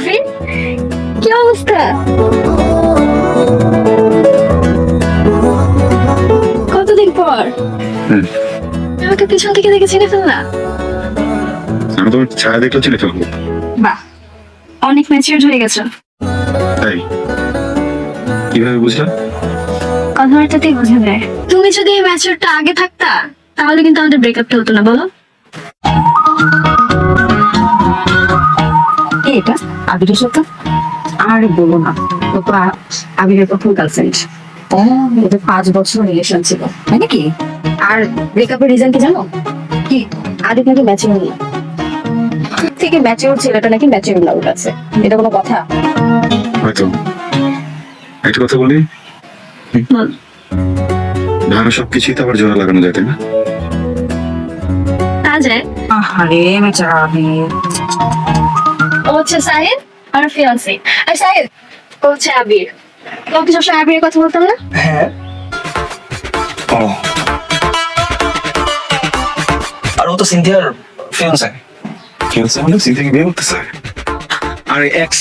আফিন কি অবস্থা? কতদিন পর? আমাকে পিছন থেকে দেখে চিনে ফেললা আমি তোমার ছায়া দেখলে চিনে ফেলব। বাহ অনেক ম্যাচিউর হয়ে গেছো। তাই? কীভাবে বুঝলা কথাবার্তাতেই বোঝা যায়। তুমি যদি এই ম্যাচিউরটা আগে থাকতা তাহলে কিন্তু আমাদের ব্রেকআপটা হতো না বলো? এটা আবিরের সাথে? আর বলো না ও তো আবিরের প্রথম গার্লফ্রেন্ড ওদের পাঁচ বছর রিলেশন ছিল। তাই নাকি আর ব্রেকআপের রিজন কি জানো? কি? আদিত নাকি ম্যাচিউর না। থেকে ম্যাচিউর ছেলেটা নাকি ম্যাচিউর লাউড আছে এটা কোনো কথা? হয়তো একটা কথা বলি? ভাঙা সবকিছুই তো আবার জোড়া লাগানো যায় তাই না? তা যায়। আরে বেচারা ও হচ্ছে সাহিদ আর ফিয়ান্সি আর সাহিদ ও হচ্ছে আবির তোমাকে সবসময় আবিরের কথা বলতাম না? হ্যাঁ। ও। আর ও তো সিনথিয়ার ফিয়ান্সে ফিয়ান্সে মানে সিনথিয়াকে বিয়ে করতেছে আর এক্স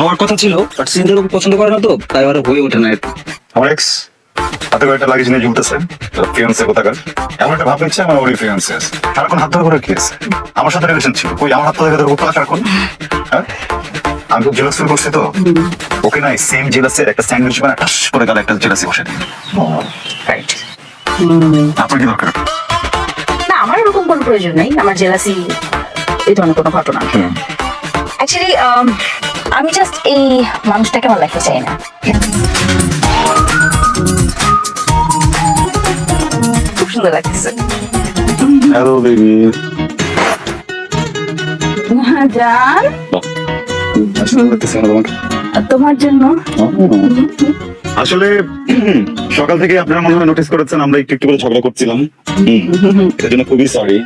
হওয়ার কথা ছিল বাট সিনথিয়ার ওকে পছন্দ করে না তো তাই আর হয়ে ওঠে না আমার এক্স হাতে করে একটা লাগেজ নিয়ে ঝুলতেছে ফিয়ান্সে কোথাকার? এমন একটা ভাব নিচ্ছে আমার ওরই ফিয়ান্সে আছে। সারাক্ষণ হাত ধরে করে কি আছে আমার সাথে রিলেশন ছিল। ওই আমার হাত ধরে ধরে উপরে সারাক্ষণ? হ্যাঁ? আমি খুব জেলাস ফিল করছি তো। ওকে নাই সেম জেলাসের একটা স্যান্ডউইচ বানা টাস করে গেল একটা জেলাসি বসে দিই। আপনার কি দরকার? না আমার এরকম কোনো প্রয়োজন নেই। আমার জেলাসি এই ধরনের কোনো ঘটনা। অ্যাকচুয়ালি আমি জাস্ট এই মানুষটাকে আমার লাইফে চাই না। খুব সুন্দর লাগতেছে। হ্যালো বেবি জান তোমার জন্য? আসলে সকাল থেকে আপনারা মনে হয় নোটিস করেছেন আমরা একটু একটু করে ঝগড়া করছিলাম। এটার জন্য খুবই সরি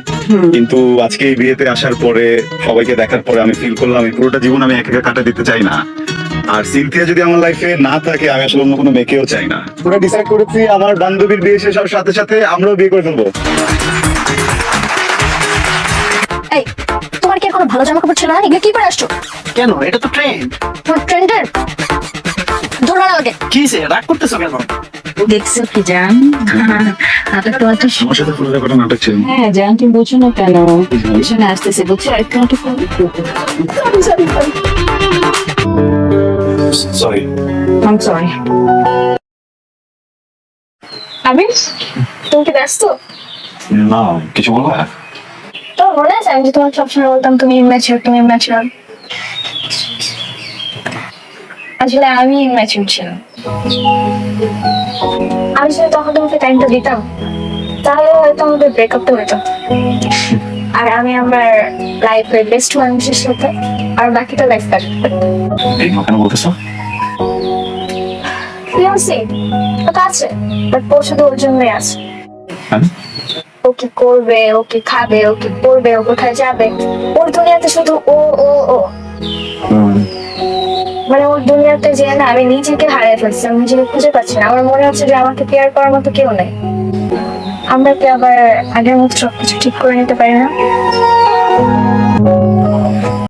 কিন্তু আজকে এই বিয়েতে আসার পরে সবাইকে দেখার পরে আমি ফিল করলাম এই পুরোটা জীবন আমি একা একা কাটা দিতে চাই না। আর সিনথিয়া যদি আমার লাইফে না থাকে আমি আসলে অন্য কোনো মেয়েকেও চাই না। পুরো ডিসাইড করেছি আমার বান্ধবীর বিয়ে শেষ হওয়ার সাথে সাথে আমরাও বিয়ে করে ফেলব। এই তোমার কি আর কোনো ভালো জামা কাপড় ছিল না এগুলো কি করে আসছো? কেন? এটা তো ট্রেন্ড ট্রেন্ডের ধরো না আমাকে। কি সে রাগ করতেছো কেন? দেখছ কি জান? হাতে তোমার তো আমার সাথে পুরো ব্যাপারটা নাটক ছিল। হ্যাঁ জান তুমি বুঝছ না কেন? পিছনে আসতেছে বুঝছ? একটু সরি সরি তুমি কি ব্যস্ত? না কিছু বলব মনে আছে আমি তোমার সবসময় বলতাম তুমি ইম্যাচিওর তুমি ইম্যাচিওর আসলে আমি ইম্যাচিওর ছিলাম। আমি যদি তখন তোমাকে টাইমটা দিতাম তাহলে হয়তো আমাদের ব্রেকআপটা হতো। আর আমি আমার লাইফের বেস্ট মানুষের সাথে আর বাকিটা লাইফ কাটবে এই কেন বলতেছো? ফিয়ান্সি ওটা আছে বাট শুধু ওর জন্যই আছে। হ্যাঁ? ও কি করবে ও কি খাবে ও কি পড়বে ও কোথায় যাবে? ওর দুনিয়াতে শুধু ও ও ও। মানে ওর দুনিয়াতে যে না আমি নিজেকে হারিয়ে ফেলছি আমি নিজেকে খুঁজে পাচ্ছি না। আমার মনে হচ্ছে যে আমাকে কেয়ার করার মতো কেউ নেই। আমরা কি আবার আগের মতো সবকিছু ঠিক করে নিতে পারি না?